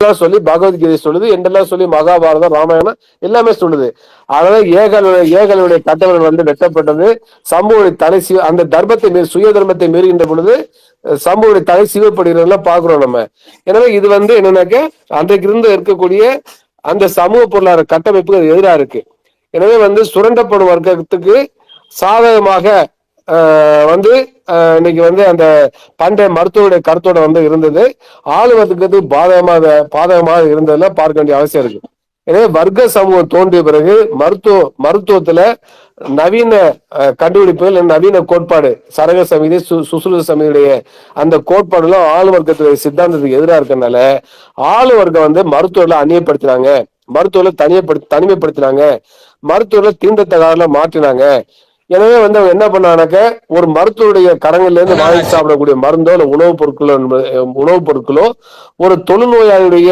எல்லாம் சொல்லி பகவத்கீதை சொல்லுது என்றெல்லாம் சொல்லி மகாபாரதம் ராமாயணம் எல்லாமே சொல்லுது. அதனால ஏகலுடைய ஏகலுடைய கட்டவர்கள் வந்து வெட்டப்பட்டது. சம்புவுடைய தலை சிவ அந்த தர்மத்தை மீறி சுய தர்மத்தை மீறுகின்ற பொழுது அஹ், தலை சிவப்படுகிறதெல்லாம் பாக்குறோம் நம்ம. எனவே இது வந்து என்னன்னாக்க அன்றைக்கு இருந்து இருக்கக்கூடிய அந்த சமூக பொருளாதார கட்டமைப்புக்கு எதிராக இருக்கு. எனவே வந்து சுரண்டப்படும் வர்க்கத்துக்கு சாதகமாக வந்து இன்னைக்கு வந்து அந்த பண்டைய மருத்துவருடைய கருத்தோட வந்து இருந்தது. ஆளுவதற்கு பாதகமாக பாதகமாக இருந்ததுல பார்க்க வேண்டிய அவசியம் இருக்கு. எனவே வர்க்க சமூகம் தோன்றிய பிறகு மருத்துவ மருத்துவத்துல நவீன கண்டுபிடிப்புகள் நவீன கோட்பாடு சரக சமிதி சு சமிதியுடைய அந்த கோட்பாடுலாம் ஆளு வர்க்கத்துடைய சித்தாந்தத்துக்கு எதிராக இருக்கறனால ஆளு வர்க்கம் வந்து மருத்துவர்களை அந்நியப்படுத்தினாங்க. மருத்துவர்களை தனியப்படுத்தி தனிமைப்படுத்தினாங்க. மருத்துவர்களை தீண்டத்தகாரில் மாற்றினாங்க. எனவே வந்து அவங்க என்ன பண்ணானாக்க ஒரு மருத்துவருடைய கரங்கள்ல இருந்து வாங்கி சாப்பிடக்கூடிய மருந்தோ இல்ல உணவுப் பொருட்களோ உணவுப் பொருட்களோ ஒரு தொழுநோயாளியுடைய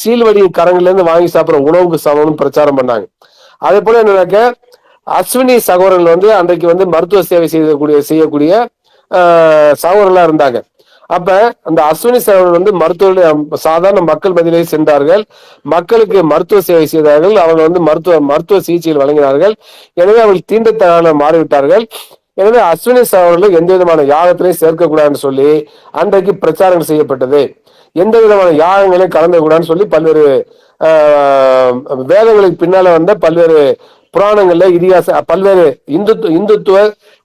சீல்வடியின் கரங்கள்ல இருந்து வாங்கி சாப்பிடுற உணவுக்கு சமம்னு பிரச்சாரம் பண்ணாங்க. அதே போல என்னன்னாக்க அஸ்வினி சகோதரர்கள் வந்து அன்றைக்கு வந்து மருத்துவ சேவை செய்யக்கூடிய செய்யக்கூடிய சகோதரர்களா இருந்தாங்க. அப்ப அந்த அஸ்வினி சேவன் வந்து மருத்துவ சாதாரண மக்கள் மத்தியிலே சென்றார்கள். மக்களுக்கு மருத்துவ சேவை செய்தார்கள். அவர்கள் வந்து மருத்துவ மருத்துவ சிகிச்சைகள் வழங்கினார்கள். எனவே அவர்கள் தீண்டத்தனான மாறிவிட்டார்கள். எனவே அஸ்வினி சகோதரர்கள் எந்த விதமான யாகத்திலையும் சேர்க்கக்கூடாதுன்னு சொல்லி அன்றைக்கு பிரச்சாரம் செய்யப்பட்டது. எந்த விதமான யாகங்களையும் கலந்துக்கூடாதுன்னு சொல்லி பல்வேறு ஆஹ், வேதங்களுக்கு பின்னால வந்த பல்வேறு புராணங்கள்ல இதிகாச பல்வேறு இந்துத்துவ இந்துத்துவ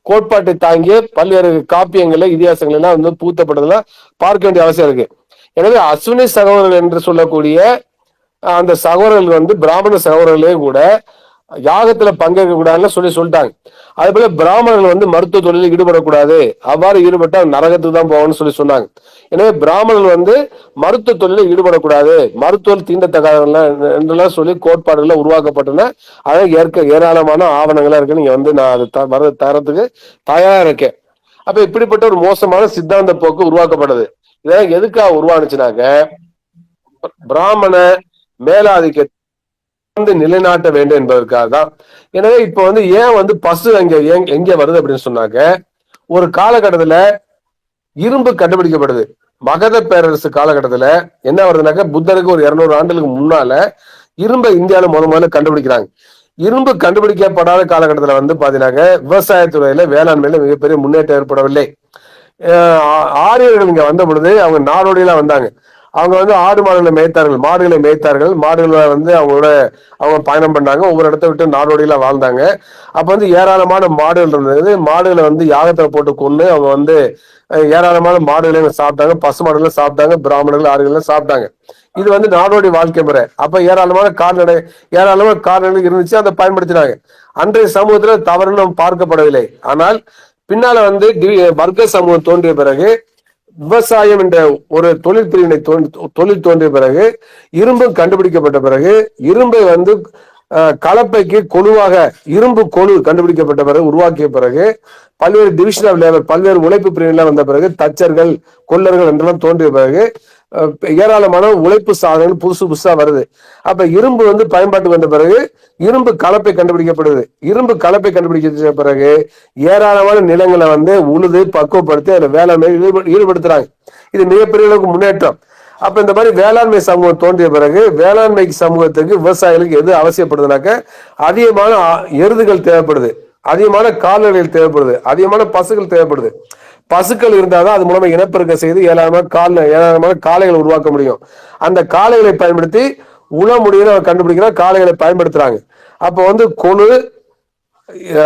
கோட்பாட்டை தாங்கிய பல்வேறு காப்பியங்கள்ல இதிகாசங்கள் எல்லாம் வந்து பூத்தப்பட்டதெல்லாம் பார்க்க வேண்டிய அவசியம் இருக்கு. எனவே அஸ்வினி சகோதரர்கள் என்று சொல்லக்கூடிய அந்த சகோதரர்கள் வந்து பிராமண சகோதரர்களே கூட யாகத்துல பங்கேற்க கூடாதுன்னு சொல்லி சொல்லிட்டாங்க. அதே போல பிராமணர்கள் வந்து மருத்துவ தொழிலில் ஈடுபடக்கூடாது. அவ்வாறு ஈடுபட்டால் நரகத்துக்கு தான் போகணும்னு சொல்லி சொன்னாங்க. எனவே பிராமணர்கள் வந்து மருத்துவ தொழிலில் ஈடுபடக்கூடாது. மருத்துவர் தீண்டத்தகாதவர்கள் என்றெல்லாம் சொல்லி கோட்பாடுகள் உருவாக்கப்பட்டன. அதை ஏற்க ஏராளமான ஆவணங்களா இருக்கு. நீங்க வந்து நான் அது வர தரத்துக்கு தயாரா இருக்கேன். அப்ப இப்படிப்பட்ட ஒரு மோசமான சித்தாந்த போக்கு உருவாக்கப்பட்டது. இதெல்லாம் எதுக்காக உருவானுச்சுனாக்க பிராமண மேலாதிக்க தொடர்ந்து நிலைநாட்ட வேண்டும் என்பதற்காக தான். எனவே இப்ப வந்து ஏன் வந்து பசு அங்க எங்க- வருது அப்படின்னு சொன்னாக்க ஒரு காலகட்டத்துல இரும்பு கண்டுபிடிக்கப்படுது. மகத பேரரசு காலகட்டத்துல என்ன வருதுனாக்க புத்தருக்கு ஒரு இருநூறு ஆண்டுகளுக்கு முன்னால இரும்பை இந்தியாவில முத முதல்ல கண்டுபிடிக்கிறாங்க. இரும்பு கண்டுபிடிக்கப்படாத காலகட்டத்துல வந்து பாத்தீங்கன்னாக்க விவசாயத்துறையில வேளாண்மையில மிகப்பெரிய முன்னேற்றம் ஏற்படவில்லை. ஆரியர்கள் இங்க வந்த பொழுது அவங்க நாடோடியெல்லாம் வந்தாங்க. அவங்க வந்து ஆடு மாடுகளை மேய்த்தார்கள் மாடுகளை மேய்த்தார்கள். மாடுகளை வந்து அவங்களோட அவங்க பயணம் பண்ணாங்க. ஒவ்வொரு இடத்த விட்டு நாடோடியில வாழ்ந்தாங்க. அப்ப வந்து ஏராளமான மாடுகள் இருந்தது. மாடுகளை வந்து யாகத்தில் போட்டு கொண்டு அவங்க வந்து ஏராளமான மாடுகளை சாப்பிட்டாங்க. பசு மாடுகளை சாப்பிட்டாங்க. பிராமணர்கள் ஆடுகள்லாம் சாப்பிட்டாங்க. இது வந்து நாடோடி வாழ்க்கை முறை. அப்ப ஏராளமான கால்நடை ஏராளமான கால்நடை இருந்துச்சு. அதை பயன்படுத்தினாங்க. அன்றைய சமூகத்துல தவறுன்னு பார்க்கப்படவில்லை. ஆனால் பின்னால வந்து வர்க்க சமூகம் தோன்றிய பிறகு விவசாயம் என்ற ஒரு தொழில் பிரிவினை தோன்றி- தொழில் தோன்றிய பிறகு இரும்பு கண்டுபிடிக்கப்பட்ட பிறகு இரும்பை வந்து கலப்பைக்கு கொழுவாக இரும்பு கொழு கண்டுபிடிக்கப்பட்ட பிறகு உருவாக்கிய பிறகு பல்வேறு டிவிஷன் ஆஃப் லேபர் பல்வேறு உழைப்பு பிரிவுகள் வந்த பிறகு தச்சர்கள் கொல்லர்கள் என்றெல்லாம் தோன்றிய பிறகு ஏராளமான உழைப்பு சாதனங்கள் புதுசு புதுசா வருது. அப்ப இரும்பு வந்து பயன்பாட்டுக்கு வந்த பிறகு இரும்பு கலப்பை கண்டுபிடிக்கப்படுது. இரும்பு கலப்பை கண்டுபிடிக்க பிறகு ஏராளமான நிலங்களை வந்து உழுது பக்குவப்படுத்தி அதுல வேளாண்மை ஈடுபடு- ஈடுபடுத்துறாங்க. இது மிகப்பெரிய அளவுக்கு முன்னேற்றம். அப்ப இந்த மாதிரி வேளாண்மை சமூகம் தோன்றிய பிறகு வேளாண்மை சமூகத்துக்கு விவசாயிகளுக்கு எது அவசியப்படுதுனாக்க அதிகமான எருதுகள் தேவைப்படுது. அதிகமான கால்நடைகள் தேவைப்படுது. அதிகமான பசுகள் தேவைப்படுது. பசுக்கள் இருந்தால் தான் அது மூலமாக இனப்பெருக்கம் செய்து ஏராளமாக கால ஏராளமாக காளைகளை உருவாக்க முடியும். அந்த காளைகளை பயன்படுத்தி உழ முடியும்னு அவர் கண்டுபிடிக்கிற காளைகளை பயன்படுத்துறாங்க. அப்போ வந்து கொழு உழவுக்கான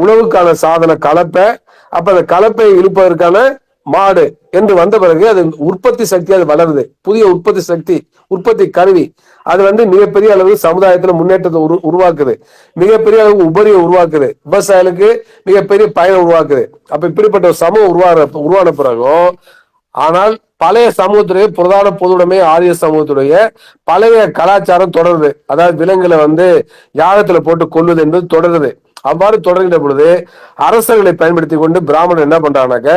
உணவுக்கான சாதன கலப்பை அப்போ அந்த கலப்பை இழுப்பதற்கான மாடு என்று வந்த பிறகு அது உற்பத்தி சக்தி அது வளருது. புதிய உற்பத்தி சக்தி உற்பத்தி கருவி. அது வந்து மிகப்பெரிய அளவு சமுதாயத்துல முன்னேற்றத்தை உரு உருவாக்குது. மிகப்பெரிய அளவு உபரியை உருவாக்குது. விவசாயிகளுக்கு மிகப்பெரிய பயனை உருவாக்குது. அப்ப இப்படிப்பட்ட ஒரு சமூகம் உருவான உருவான பிறகும் ஆனால் பழைய சமூகத்துடைய பிரதான பொதுவுடைமை ஆரிய சமூகத்துடைய பழைய கலாச்சாரம் தொடருது. அதாவது விலங்குகளை வந்து யாகத்துல போட்டு கொல்லுது என்பது தொடருது. அவ்வாறு தொடர்கின்ற பொழுது அரசர்களை பயன்படுத்தி கொண்டு பிராமணர் என்ன பண்றாங்கனாக்க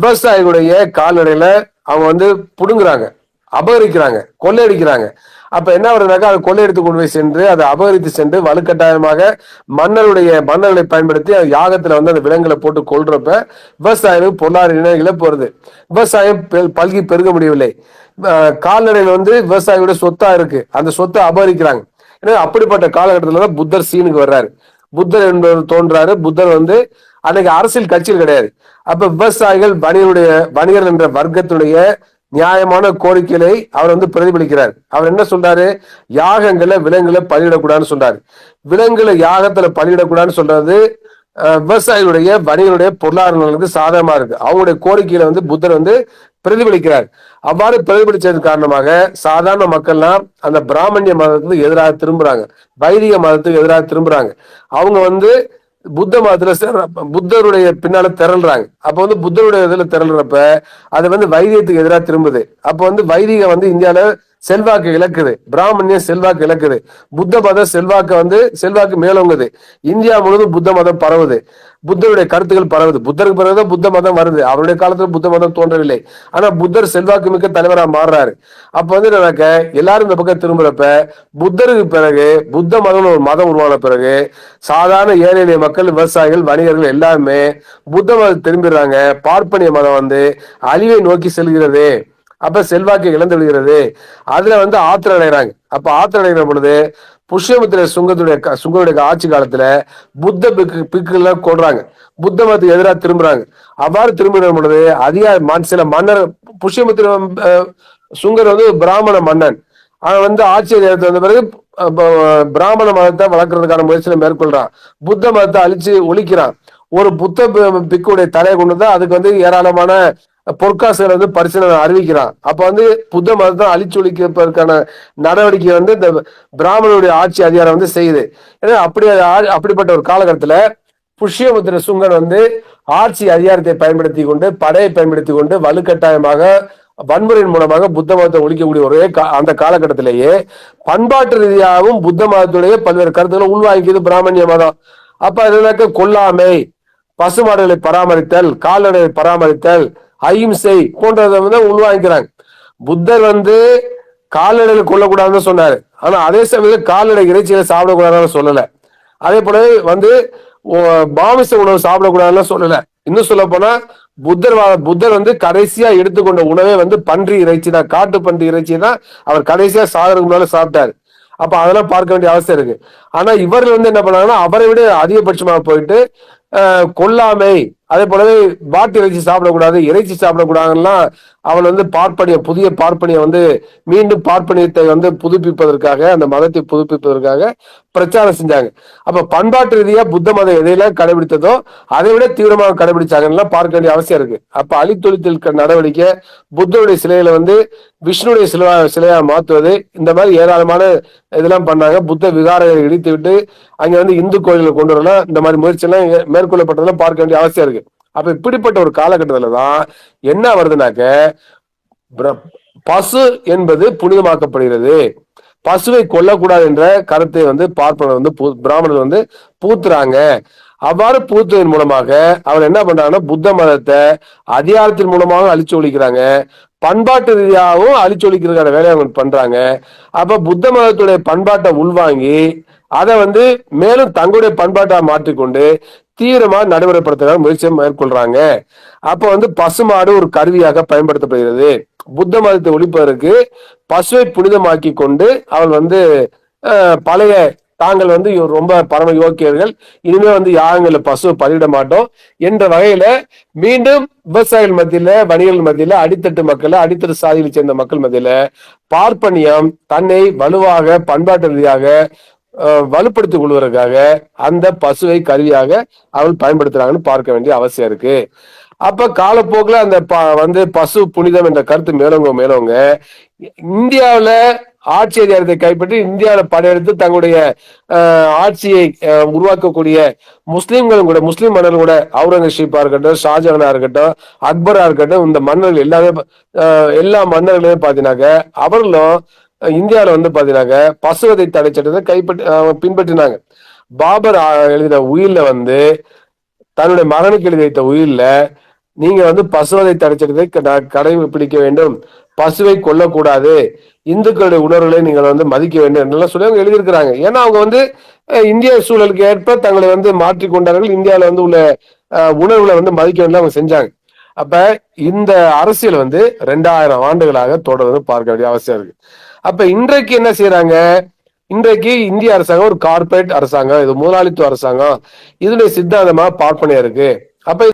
விவசாயிகளுடைய கால்நடையில அவங்க வந்து புடுங்குறாங்க அபகரிக்கிறாங்க கொள்ளையடிக்கிறாங்க. அப்ப என்ன வருதுனாக்கா அதை கொள்ளையடித்து கொண்டு போய் சென்று அதை அபகரித்து சென்று வலுக்கட்டாயமாக மன்னருடைய மன்னர்களை பயன்படுத்தி அந்த யாகத்துல வந்து அந்த விலங்குகளை போட்டு கொள்றப்ப விவசாயம் பொருளாதார இழப்பு போறது விவசாயம் பல்கி பெருக முடியவில்லை. கால்நடைகள் வந்து விவசாயியோட சொத்தா இருக்கு. அந்த சொத்தை அபகரிக்கிறாங்க. ஏன்னா அப்படிப்பட்ட காலகட்டத்துல தான் புத்தர் சீனுக்கு வர்றாரு. புத்தர் என்பவர் தோன்றாரு. புத்தர் வந்து அன்னைக்கு அரசியல் கட்சியில் கிடையாது. அப்ப விவசாயிகள் வணிகருடைய வணிகர் என்ற வர்க்கத்துடைய நியாயமான கோரிக்கைகளை அவர் வந்து பிரதிபலிக்கிறார். அவர் என்ன சொல்றாரு? யாகங்களை விலங்குகளை பலியிடக்கூடாதுன்னு சொல்றாரு. விலங்குகளை யாகத்துல பலியிடக்கூடாதுன்னு சொல்றது விவசாயிகளுடைய வணிகருடைய பொருளாதாரங்களுக்கு சாதகமா இருக்கு. அவங்களுடைய கோரிக்கையில வந்து புத்தர் வந்து பிரதிபலிக்கிறார். அவ்வாறு பிரதிபலிச்சது காரணமாக சாதாரண மக்கள்லாம் அந்த பிராமணிய மதத்துக்கு எதிராக திரும்புறாங்க. வைதிக மதத்துக்கு எதிராக திரும்புறாங்க. அவங்க வந்து புத்த மதத்துல புத்தருடைய பின்னால திரள்றாங்க. அப்ப வந்து புத்தருடைய இதுல திரள்றப்ப அது வந்து வைதிகத்துக்கு எதிராக திரும்புது. அப்ப வந்து வைதிகம் வந்து இந்தியால செல்வாக்கு இழக்குது. பிராமணியம் செல்வாக்கு இழக்குது. புத்த மத செல்வாக்கு வந்து செல்வாக்கு மேலோங்குது. இந்தியா முழுவதும் புத்த மதம் பரவுது. புத்தருடைய கருத்துக்கள் பரவுது. புத்தருக்கு பிறகுதான் புத்த மதம் வருது. அவருடைய காலத்துல புத்த மதம் தோன்றவில்லை. ஆனா புத்தர் செல்வாக்கு மிக்க தலைவரா மாறுறாரு. அப்ப வந்து நடக்க? எல்லாரும் இந்த பக்கம் திரும்புறப்ப புத்தருக்கு பிறகு புத்த மதம்னு ஒரு மதம் உருவான பிறகு சாதாரண ஏழை எளிய மக்கள் விவசாயிகள் வணிகர்கள் எல்லாருமே புத்த மதம் திரும்பிடுறாங்க. பார்ப்பனிய மதம் வந்து அழிவை நோக்கி செல்கிறது. அப்ப செல்வாக்கு இழந்து விடுகிறது அதுல வந்து ஆத்திரம் அடைகிறாங்க. அப்ப ஆத்திரம் அடைகிற பொழுது புஷ்யமித்திர சுங்கத்துடைய க- சுங்கருடைய ஆட்சி காலத்துல புத்த பிக்கு பிக்குலாம் கொள்றாங்க. புத்த மதத்துக்கு எதிராக திரும்புறாங்க. அவ்வாறு திரும்பின பொழுது அதிகார மன்- சில மன்னர் புஷ்யமித்திர சுங்கர் வந்து பிராமண மன்னன். அவன் வந்து ஆட்சி அதிகாரத்துக்கு வந்த பிறகு பிராமண மதத்தை வளர்க்கறதுக்கான முயற்சியில மேற்கொள்றான். புத்த மதத்தை அழிச்சு ஒழிக்கிறான். ஒரு புத்த பிக்குடைய தலையை கொண்டு தான் அதுக்கு வந்து ஏராளமான பொற்காசுகளை வந்து பரிசீலனை அறிவிக்கிறான். அப்ப வந்து புத்த மதத்தை அழிச்சொழிக்கிறதுக்கான நடவடிக்கை வந்து இந்த பிராமணருடைய ஆட்சி அதிகாரம் வந்து செய்யுது. ஏன்னா அப்படி அப்படிப்பட்ட ஒரு காலகட்டத்துல புஷ்யமுத்திர சுங்கன் வந்து ஆட்சி அதிகாரத்தை பயன்படுத்தி கொண்டு படையை பயன்படுத்தி கொண்டு வலுக்கட்டாயமாக வன்முறையின் மூலமாக புத்த மதத்தை ஒழிக்கக்கூடிய ஒரே கா- அந்த காலகட்டத்திலேயே பண்பாட்டு ரீதியாகவும் புத்த மதத்துடைய பல்வேறு கருத்துக்களை உள்வாங்கியது பிராமணிய மதம். அப்ப என்னன்னாக்க கொல்லாமை பசுமாடுகளை பராமரித்தல் கால்நடைகளை பராமரித்தல் அஹிம்சை போன்றதை வந்து உள்வாங்கிக்கிறாங்க. புத்தர் வந்து கால்நடைகள் கொல்லக்கூடாதுன்னு சொன்னாரு. ஆனா அதே சமயத்தில் கால்நடை இறைச்சியில சாப்பிடக்கூடாதுன்னு சொல்லல. அதே போல வந்து மாமிச உணவு சாப்பிடக்கூடாதுன்னு சொல்லல. இன்னும் சொல்ல போனா புத்தர் வா- புத்தர் வந்து கடைசியா எடுத்துக்கொண்ட உணவே வந்து பன்றி இறைச்சி தான். காட்டு பன்றி இறைச்சி தான் அவர் கடைசியா சாகிறதுக்கு முன்னால சாப்பிட்டாரு. அப்ப அதெல்லாம் பார்க்க வேண்டிய அவசியம் இருக்கு. ஆனா இவர்கள் வந்து என்ன பண்ணாங்கன்னா அவரை விட அதிகபட்சமா போயிட்டு கொல்லாமை அதே போலவே பாட்டு இறைச்சி சாப்பிடக்கூடாது இறைச்சி சாப்பிடக்கூடாதுலாம் அவள் வந்து பார்ப்பனிய புதிய பார்ப்பனிய வந்து மீண்டும் பார்ப்பனியத்தை வந்து புதுப்பிப்பதற்காக அந்த மதத்தை புதுப்பிப்பதற்காக பிரச்சாரம் செஞ்சாங்க. அப்ப பண்பாட்டு ரீதியா புத்த மதம் எதையெல்லாம் கடைபிடித்ததோ அதை விட தீவிரமாக கடைபிடிச்சாங்கன்னா பார்க்க வேண்டிய அவசியம் இருக்கு. அப்ப அழித்தொழித்தல் நடவடிக்கை புத்தருடைய சிலையில வந்து விஷ்ணுடைய சிலையா சிலையா மாத்துவது இந்த மாதிரி ஏராளமான இதெல்லாம் பண்ணாங்க. புத்த விகாரங்களை இடித்து விட்டு அங்க வந்து இந்து கோயில்களை கொண்டு வரலாம். இந்த மாதிரி முயற்சி எல்லாம் மேற்கொள்ளப்பட்டதெல்லாம் பார்க்க வேண்டிய அவசியம் இருக்கு. அப்ப இப்படிப்பட்ட ஒரு காலகட்டத்துல தான் என்ன வருதுனாக்க பிர- பசு என்பது புனிதமாக்கப்படுகிறது. பசுவை கொல்லக்கூடாது என்ற கருத்தை வந்து பார்ப்பனர் வந்து பூ- பிராமணர்கள் வந்து பூத்துறாங்க. அவ்வாறு பூத்துவதன் மூலமாக அவர் என்ன பண்றாங்கன்னா புத்த மதத்தை அதிகாரத்தின் மூலமாக அழிச்சு ஒழிக்கிறாங்க. பண்பாட்டு ரீதியாகவும் அழிச்சு ஒழிக்கிறதுக்கான வேலையை அவங்க பண்றாங்க. அப்ப புத்த மதத்துடைய பண்பாட்டை உள்வாங்கி அதை வந்து மேலும் தங்களுடைய பண்பாட்டா மாற்றிக்கொண்டு தீவிரமாக நடைமுறைப்படுத்துகிற முயற்சியை மேற்கொள்றாங்க. அப்ப வந்து பசுமாடு ஒரு கருவியாக பயன்படுத்தப்படுகிறது. புத்த மதத்தை ஒழிப்பதற்கு பசுவை புனிதமாக்கி கொண்டு அவள் வந்து பழைய தாங்கள் வந்து இவர் ரொம்ப பரம யோக்கியர்கள். இனிமே வந்து யாகங்களில் பசுவை பலியிட மாட்டோம் என்ற வகையில மீண்டும் விவசாயிகள் மத்தியில வணிகர்கள் மத்தியில அடித்தட்டு மக்கள் அடித்தட்டு சாதிகளை சேர்ந்த மக்கள் மத்தியில பார்ப்பனியம் தன்னை வலுவாக பண்பாட்டு ரீதியாக வலுப்படுத்திக் கொள்வதற்காக அந்த பசுவை கருவியாக அவள் பயன்படுத்துறாங்கன்னு பார்க்க வேண்டிய அவசியம் இருக்கு. அப்ப காலப்போக்கில் அந்த ப- வந்து பசு புனிதம் என்ற கருத்து மேலோங்க மேலோங்க இந்தியாவில் ஆட்சி அதிகாரத்தை கைப்பற்றி இந்தியாவில படையெடுத்து தங்களுடைய ஆட்சியை உருவாக்கக்கூடிய முஸ்லீம்களும் கூட முஸ்லீம் மன்னர்கள் கூட அவுரங்கசீப்பா இருக்கட்டும் ஷாஜஹானா இருக்கட்டும் அக்பரா இருக்கட்டும் இந்த மன்னர்கள் எல்லாமே எல்லா மன்னர்களையும் பாத்தீங்கன்னாக்க அவர்களும் இந்தியாவில் வந்து பார்த்தீங்கன்னாக்க பசுவதை தடை சட்டத்தை கைப்பற்றி அவங்க பின்பற்றினாங்க. பாபர் எழுதின உயிரில் வந்து தன்னுடைய மகனுக்கு எழுதி வைத்த உயிரில் நீங்க வந்து பசுவதை தடைச்சட்டத்தை க- கடைபிடிக்க வேண்டும். பசுவை கொல்லக்கூடாது. இந்துக்களுடைய உணர்வுகளை நீங்கள் வந்து மதிக்க வேண்டும் என்றெல்லாம் சொல்லி அவங்க எழுதியிருக்கிறாங்க. ஏன்னா அவங்க வந்து இந்திய சூழலுக்கு ஏற்ப தங்களை வந்து மாற்றி கொண்டார்கள். இந்தியாவில் வந்து உள்ள உணர்வுகளை வந்து மதிக்க வேண்டும் அவங்க செஞ்சாங்க. அப்ப இந்த அரசியல் வந்து ரெண்டாயிரம் ஆண்டுகளாக தொடர்ந்து பார்க்க வேண்டிய அவசியம் இருக்கு. அப்ப இன்றைக்கு என்ன செய்யறாங்க இன்றைக்கு இந்திய அரசாங்கம் ஒரு கார்ப்பரேட் அரசாங்கம் இது முதலாளித்துவ அரசாங்கம். இதனுடைய சித்தாந்தமா பார்ப்பனையா இருக்கு. அப்ப